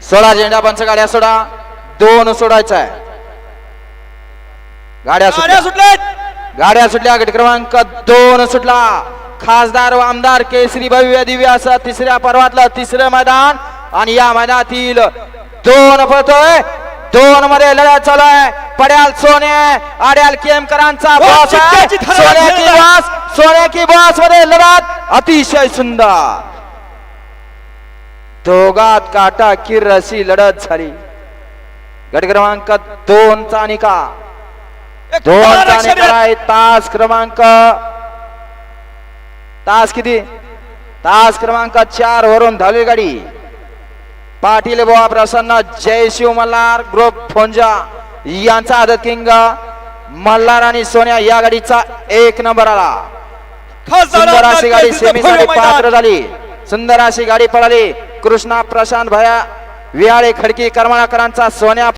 सोळा झेंडा पंच गाड्या सोडा. दोन सोडायचा आहे. गाड्या सुटल्या. गाड्या सुटल्या. गट क्रमांक दोन सुटला. खासदार व आमदार केसरी भव्य दिव्य असं तिसऱ्या पर्वातलं तिसरं मैदान. आणि या मैदानातील दोन पळतोय. दोन मध्ये लढत चालू आहे. पड्याल सोने आड्याल केमकरांचा बॉस सोन्या की. बॉस सोन्या की बॉसमध्ये लढत अतिशय सुंदर. दोघात काटा किर अशी लढत झाली. गट क्रमांक दोनचा निकाल. दोन चाणी शर्यत. कराय तास क्रमांक तास किती? तास क्रमांक चार वरून धावली गाडी. पाटील बोवा प्रसन्न जयशिव मल्हार ग्रुप फोंजा यांचा आदत किंग मल्हार आणि सोन्या या गाडीचा एक नंबर आला. सुंदर अशी गाडी सेमीसाठी पात्र. झाली. सुंदर अशी गाडी पळाली. कृष्णा प्रशांत भया विहाळे खडकी करमाळकरांचा सोन्या